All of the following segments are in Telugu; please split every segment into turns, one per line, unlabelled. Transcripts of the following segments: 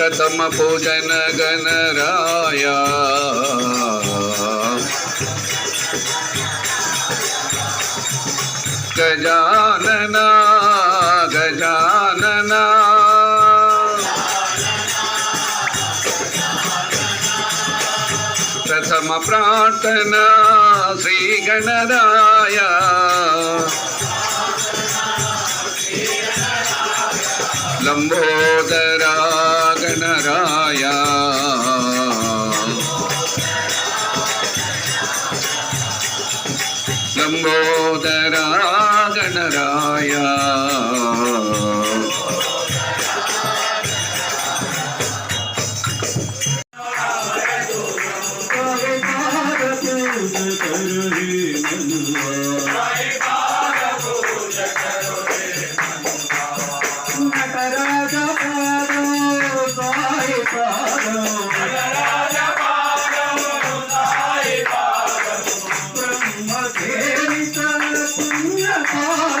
प्रथम पूजन गणराया गजानना गजानना प्रथम प्रार्थना श्री
గంగోదరా గణరాయ Yeah. Oh,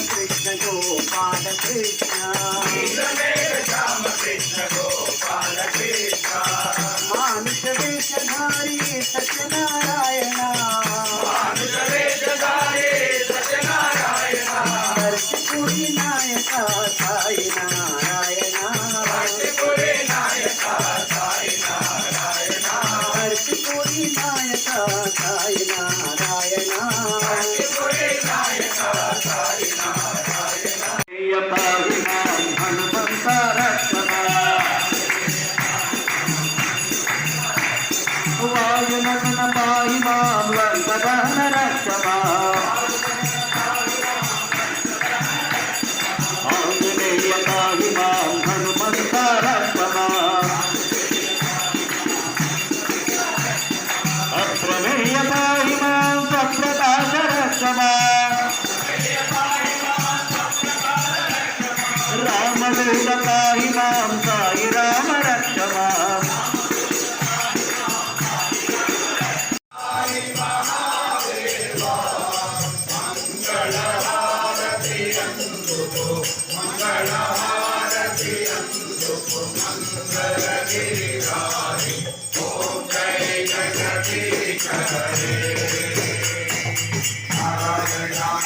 రక్షమా రామదూత పాయి మాం సాయి రామ రక్షమా Narayana